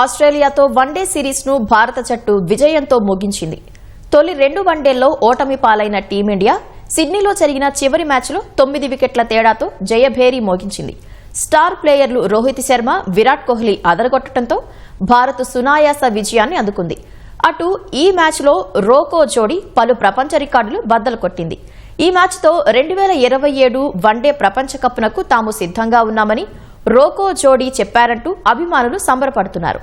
ఆస్ట్రేలియాతో one day సిరీస్ను భారత జట్టు విజయంతో ముగించింది. తొలి రెండు వన్డేల్లో ఓటమి పాలైన టీమిండియా సిడ్నీలో జరిగిన చివరి మ్యాచ్లో తొమ్మిది వికెట్ల తేడాతో జయభేరి మోగించింది. స్టార్ ప్లేయర్లు రోహిత్ శర్మ విరాట్ కోహ్లీ అదరగొట్టడంతో భారత్ సునాయాస విజయాన్ని అందుకుంది. అటు ఈ మ్యాచ్లో రోకో జోడీ పలు ప్రపంచ రికార్డులు బద్దలు కొట్టింది. ఈ మ్యాచ్తో రెండు వేల ఇరవై ఏడు వన్డే ప్రపంచ కప్నకు తాము సిద్ధంగా ఉన్నామని రోకో జోడీ చెప్పారంటూ అభిమానులు సంబరపడుతున్నారు.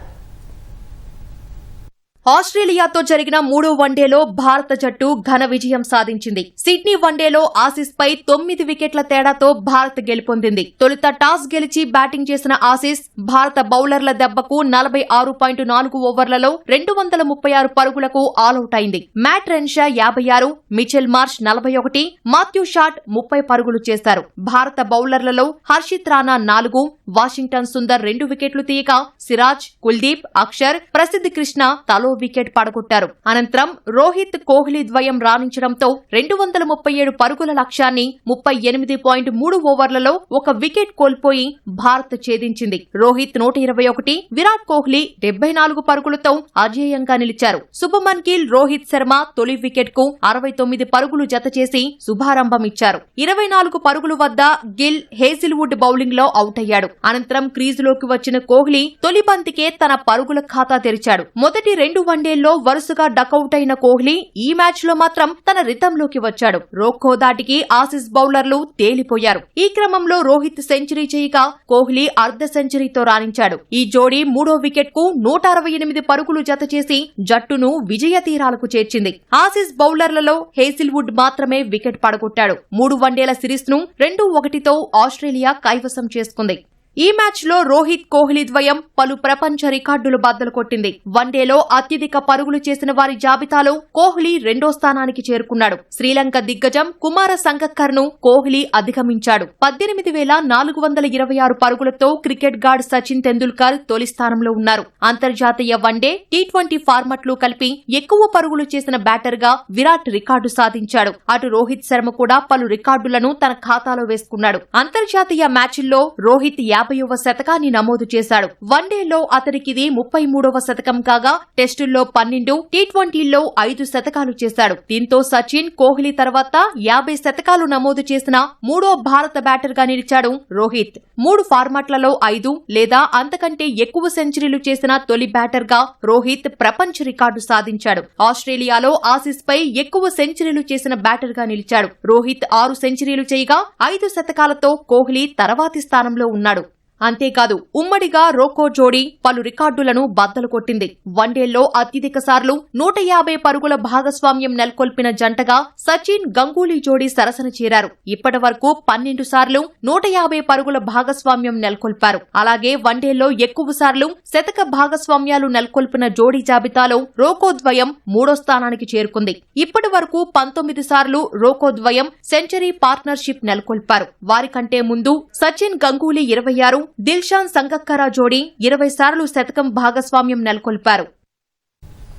ఆస్ట్రేలియాతో జరిగిన మూడో వన్డేలో భారత జట్టు ఘన విజయం సాధించింది. సిడ్నీ వన్డేలో ఆసీస్ పై తొమ్మిది వికెట్ల తేడాతో భారత్ గెలుపొందింది. తొలుత టాస్ గెలిచి బ్యాటింగ్ చేసిన ఆసీస్ భారత బౌలర్ల దెబ్బకు నలభై ఆరు పాయింట్ నాలుగు ఓవర్లలో రెండు వందల ముప్పై ఆరు పరుగులకు ఆలౌట్ అయింది మ్యాట్ రెన్షా యాభై ఆరు మిచెల్ మార్ష్ నలభై ఒకటి మాథ్యూ షాట్ ముప్పై పరుగులు చేశారు. భారత బౌలర్లలో హర్షిత్ రాణా నాలుగు వాషింగ్టన్ సుందర్ రెండు వికెట్లు తీయగా సిరాజ్ కుల్దీప్ అక్షర్ ప్రసిద్ధ్ కృష్ణ తలో వికెట్ పడగొట్టారు. అనంతరం రోహిత్ కోహ్లీ ద్వయం రాణించడంతో రెండు వందల ముప్పై ఏడు పరుగుల లక్ష్యాన్ని ముప్పై ఎనిమిది పాయింట్ మూడు ఓవర్లలో ఒక వికెట్ కోల్పోయి భారత్ ఛేదించింది. రోహిత్ నూట ఇరవై ఒకటి విరాట్ కోహ్లీ డెబ్బై నాలుగు పరుగులతో అజేయంగా నిలిచారు. శుభమన్ గిల్ రోహిత్ శర్మ తొలి వికెట్కు అరవై తొమ్మిది పరుగులు జత చేసి శుభారంభం ఇచ్చారు ఇరవై నాలుగు పరుగుల వద్ద గిల్ హేజిల్వుడ్ బౌలింగ్లో అవుట్ అయ్యాడు అనంతరం క్రీజులోకి వచ్చిన కోహ్లీ తొలి బంతికే తన పరుగుల ఖాతా తెరిచాడు. మొదటి రెండు వన్డేల్లో వరుసగా డకౌట్ అయిన కోహ్లీ ఈ మ్యాచ్లో మాత్రం తన రితంలోకి వచ్చాడు. రోక్కో దాటికి ఆసీస్ బౌలర్లు తేలిపోయారు. ఈ క్రమంలో రోహిత్ సెంచరీ చేయగా కోహ్లీ అర్ధ సెంచరీతో రాణించాడు. ఈ జోడీ మూడో వికెట్కు నూట అరవై ఎనిమిది పరుగులు జత చేసి జట్టును విజయ తీరాలకు చేర్చింది. ఆసీస్ బౌలర్లలో హేసిల్వుడ్ మాత్రమే వికెట్ పడగొట్టాడు. మూడు వన్డేల సిరీస్ను రెండు ఒకటితో ఆస్ట్రేలియా కైవసం చేసుకుంది. ఈ మ్యాచ్లో రోహిత్ కోహ్లీ ద్వయం పలు ప్రపంచ రికార్డులు బద్దలు కొట్టింది. వన్డేలో అత్యధిక పరుగులు చేసిన వారి జాబితాలో కోహ్లీ రెండో స్థానానికి చేరుకున్నాడు. శ్రీలంక దిగ్గజం కుమార సంగక్కర్ను కోహ్లీ అధిగమించాడు. పద్దెనిమిది వేల నాలుగు వందల ఇరవై ఆరు పరుగులతో క్రికెట్ గార్డ్ సచిన్ తెందుల్కర్ తొలి స్థానంలో ఉన్నారు. అంతర్జాతీయ వన్డే టీ ట్వంటీ ఫార్మాట్లు కలిపి ఎక్కువ పరుగులు చేసిన బ్యాటర్గా విరాట్ రికార్డు సాధించాడు. అటు రోహిత్ శర్మ కూడా పలు రికార్డులను తన ఖాతాలో వేసుకున్నాడు. అంతర్జాతీయ మ్యాచ్ల్లో రోహిత్ యాభైవ శతకాన్ని నమోదు చేశాడు. వన్డేలో అతనికిది ముప్పై మూడవ శతకం కాగా టెస్టుల్లో పన్నెండు టీ ట్వంటీల్లో ఐదు శతకాలు చేశాడు. దీంతో సచిన్ కోహ్లీ తర్వాత యాభై శతకాలు నమోదు చేసిన మూడో భారత బ్యాటర్గా నిలిచాడు రోహిత్. మూడు ఫార్మాట్లలో ఐదు లేదా అంతకంటే ఎక్కువ సెంచరీలు చేసిన తొలి బ్యాటర్గా రోహిత్ ప్రపంచ రికార్డు సాధించాడు. ఆస్ట్రేలియాలో ఆసీస్ పై ఎక్కువ సెంచరీలు చేసిన బ్యాటర్గా నిలిచాడు. రోహిత్ ఆరు సెంచరీలు చేయగా ఐదు శతకాలతో కోహ్లీ తర్వాతి స్థానంలో ఉన్నాడు. అంతేకాదు ఉమ్మడిగా రోకో జోడీ పలు రికార్డులను బద్దలు కొట్టింది. వన్డేల్లో అత్యధిక సార్లు నూట యాభై పరుగుల భాగస్వామ్యం నెలకొల్పిన జంటగా సచిన్ గంగూలీ జోడీ సరసన చేరారు. ఇప్పటి వరకు పన్నెండు సార్లు నూట యాభై పరుగుల భాగస్వామ్యం నెలకొల్పారు. అలాగే వన్డేల్లో ఎక్కువ సార్లు శతక భాగస్వామ్యాలు నెలకొల్పిన జోడీ జాబితాలో రోకో ద్వయం మూడో స్థానానికి చేరుకుంది. ఇప్పటి వరకు పంతొమ్మిది సార్లు రోకో ద్వయం సెంచరీ పార్ట్నర్షిప్ నెలకొల్పారు. వారికంటే ముందు సచిన్ గంగూలీ ఇరవై ఆరు దిల్షాన్ సంగక్కరా జోడీ ఇరవై సార్లు శతకం భాగస్వామ్యం నెలకొల్పారు.